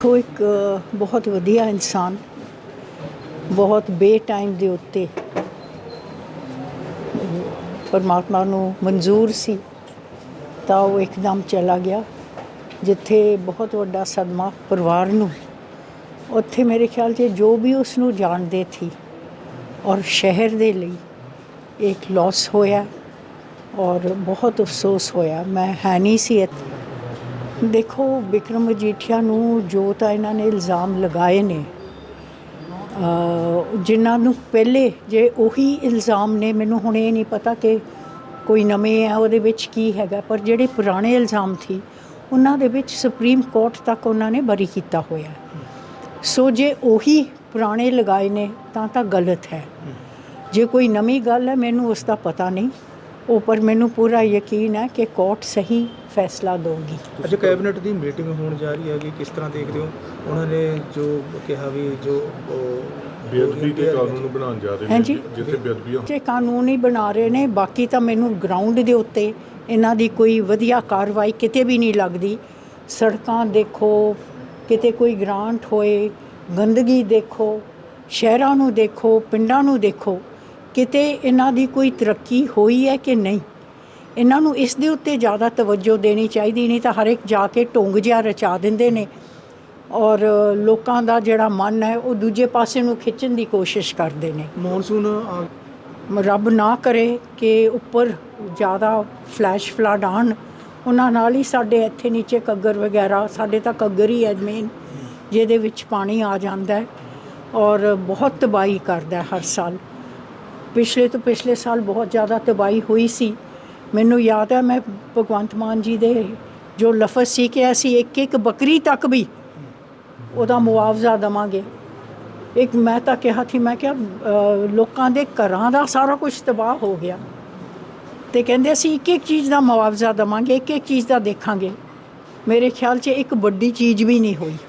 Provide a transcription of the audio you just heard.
ਉਹ ਇੱਕ ਬਹੁਤ ਵਧੀਆ ਇਨਸਾਨ, ਬਹੁਤ ਬੇ ਟਾਈਮ ਦੇ ਉੱਤੇ ਪਰਮਾਤਮਾ ਨੂੰ ਮਨਜ਼ੂਰ ਸੀ, ਤਾਂ ਉਹ ਇੱਕਦਮ ਚਲਾ ਗਿਆ, ਜਿੱਥੇ ਬਹੁਤ ਵੱਡਾ ਸਦਮਾ ਪਰਿਵਾਰ ਨੂੰ। ਉੱਥੇ ਮੇਰੇ ਖਿਆਲ 'ਚ ਜੋ ਵੀ ਉਸ ਨੂੰ ਜਾਣਦੇ ਸੀ, ਔਰ ਸ਼ਹਿਰ ਦੇ ਲਈ ਇੱਕ ਲਾਸ ਹੋਇਆ, ਔਰ ਬਹੁਤ ਅਫਸੋਸ ਹੋਇਆ। ਮੈਂ ਹੈ ਨਹੀਂ ਸੀ ਇੱਥੇ। ਦੇਖੋ, ਵਿਕਰਮ ਮਜੀਠੀਆ ਨੂੰ ਜੋ ਤਾਂ ਇਹਨਾਂ ਨੇ ਇਲਜ਼ਾਮ ਲਗਾਏ ਨੇ ਜਿਨ੍ਹਾਂ ਨੂੰ ਪਹਿਲੇ ਜੇ ਉਹੀ ਇਲਜ਼ਾਮ ਨੇ, ਮੈਨੂੰ ਹੁਣ ਇਹ ਨਹੀਂ ਪਤਾ ਕਿ ਕੋਈ ਨਵੇਂ ਹੈ ਉਹਦੇ ਵਿੱਚ ਕੀ ਹੈਗਾ, ਪਰ ਜਿਹੜੇ ਪੁਰਾਣੇ ਇਲਜ਼ਾਮ ਸੀ, ਉਹਨਾਂ ਦੇ ਵਿੱਚ ਸੁਪਰੀਮ ਕੋਰਟ ਤੱਕ ਉਹਨਾਂ ਨੇ ਬਰੀ ਕੀਤਾ ਹੋਇਆ। ਸੋ ਜੇ ਉਹੀ ਪੁਰਾਣੇ ਲਗਾਏ ਨੇ, ਤਾਂ ਤਾਂ ਗਲਤ ਹੈ। ਜੇ ਕੋਈ ਨਵੀਂ ਗੱਲ ਹੈ, ਮੈਨੂੰ ਉਸ ਦਾ ਪਤਾ ਨਹੀਂ। ਉਹ ਪਰ ਮੈਨੂੰ ਪੂਰਾ ਯਕੀਨ ਹੈ ਕਿ ਕੋਰਟ ਸਹੀ ਫੈਸਲਾ ਦੇਊਗੀ। ਅੱਜ ਕੈਬਨਿਟ ਦੀ ਮੀਟਿੰਗ ਹੋਣ ਜਾ ਰਹੀ ਹੈਗੀ ਕਿਸ ਤਰ੍ਹਾਂ ਦੇਖਦੇ ਹੋ? ਉਹਨਾਂ ਨੇ ਜੋ ਕਿਹਾ ਵੀ ਜੋ ਬੇਅਦਬੀ ਦੇ ਕਾਨੂੰਨ ਬਣਾਉਣ ਜਾ ਰਹੇ ਨੇ ਜਿੱਥੇ ਬੇਅਦਬੀਆਂ ਜੇ ਕਾਨੂੰਨ ਹੀ ਬਣਾ ਰਹੇ ਨੇ ਬਾਕੀ ਤਾਂ ਮੈਨੂੰ ਗਰਾਊਂਡ ਦੇ ਉੱਤੇ ਇਹਨਾਂ ਦੀ ਕੋਈ ਵਧੀਆ ਕਾਰਵਾਈ ਕਿਤੇ ਵੀ ਨਹੀਂ ਲੱਗਦੀ। ਸੜਕਾਂ ਦੇਖੋ ਕਿਤੇ ਕੋਈ ਗ੍ਰਾਂਟ ਹੋਏ ਗੰਦਗੀ ਦੇਖੋ ਸ਼ਹਿਰਾਂ ਨੂੰ ਦੇਖੋ ਪਿੰਡਾਂ ਨੂੰ ਦੇਖੋ ਕਿਤੇ ਇਹਨਾਂ ਦੀ ਕੋਈ ਤਰੱਕੀ ਹੋਈ ਹੈ ਕਿ ਨਹੀਂ? ਇਹਨਾਂ ਨੂੰ ਇਸ ਦੇ ਉੱਤੇ ਜ਼ਿਆਦਾ ਤਵੱਜੋ ਦੇਣੀ ਚਾਹੀਦੀ ਨਹੀਂ ਤਾਂ ਹਰ ਇੱਕ ਜਾ ਕੇ ਟੁੰਗ ਜਿਹਾ ਰਚਾ ਦਿੰਦੇ ਨੇ ਔਰ ਲੋਕਾਂ ਦਾ ਜਿਹੜਾ ਮਨ ਹੈ ਉਹ ਦੂਜੇ ਪਾਸੇ ਨੂੰ ਖਿੱਚਣ ਦੀ ਕੋਸ਼ਿਸ਼ ਕਰਦੇ ਨੇ। ਮੌਨਸੂਨ ਰੱਬ ਨਾ ਕਰੇ ਕਿ ਉੱਪਰ ਜ਼ਿਆਦਾ ਫਲੈਸ਼ ਫਲੱਡ ਆਉਣ। ਉਹਨਾਂ ਨਾਲ ਹੀ ਸਾਡੇ ਇੱਥੇ ਨੀਚੇ ਕੱਗਰ ਵਗੈਰਾ ਸਾਡੇ ਤਾਂ ਕੱਗਰ ਹੀ ਹੈ ਮੇਨ ਜਿਹਦੇ ਵਿੱਚ ਪਾਣੀ ਆ ਜਾਂਦਾ ਹੈ ਔਰ ਬਹੁਤ ਤਬਾਹੀ ਕਰਦਾ ਹਰ ਸਾਲ। ਪਿਛਲੇ ਤੋਂ ਪਿਛਲੇ ਸਾਲ ਬਹੁਤ ਜ਼ਿਆਦਾ ਤਬਾਹੀ ਹੋਈ ਸੀ। ਮੈਨੂੰ ਯਾਦ ਹੈ ਮੈਂ ਭਗਵੰਤ ਮਾਨ ਜੀ ਦੇ ਜੋ ਲਫ਼ਜ਼ ਸੀ ਕਿ ਅਸੀਂ ਇੱਕ ਇੱਕ ਬੱਕਰੀ ਤੱਕ ਵੀ ਉਹਦਾ ਮੁਆਵਜ਼ਾ ਦਵਾਂਗੇ। ਇੱਕ ਮੈਂ ਤਾਂ ਕਿਹਾ ਸੀ, ਮੈਂ ਕਿਹਾ ਲੋਕਾਂ ਦੇ ਘਰਾਂ ਦਾ ਸਾਰਾ ਕੁਝ ਤਬਾਹ ਹੋ ਗਿਆ। ਤੇ ਕਹਿੰਦੇ ਅਸੀਂ ਇੱਕ ਇੱਕ ਚੀਜ਼ ਦਾ ਮੁਆਵਜ਼ਾ ਦਵਾਂਗੇ, ਇੱਕ ਇੱਕ ਚੀਜ਼ ਦਾ ਦੇਖਾਂਗੇ। ਮੇਰੇ ਖਿਆਲ 'ਚ ਇੱਕ ਵੱਡੀ ਚੀਜ਼ ਵੀ ਨਹੀਂ ਹੋਈ।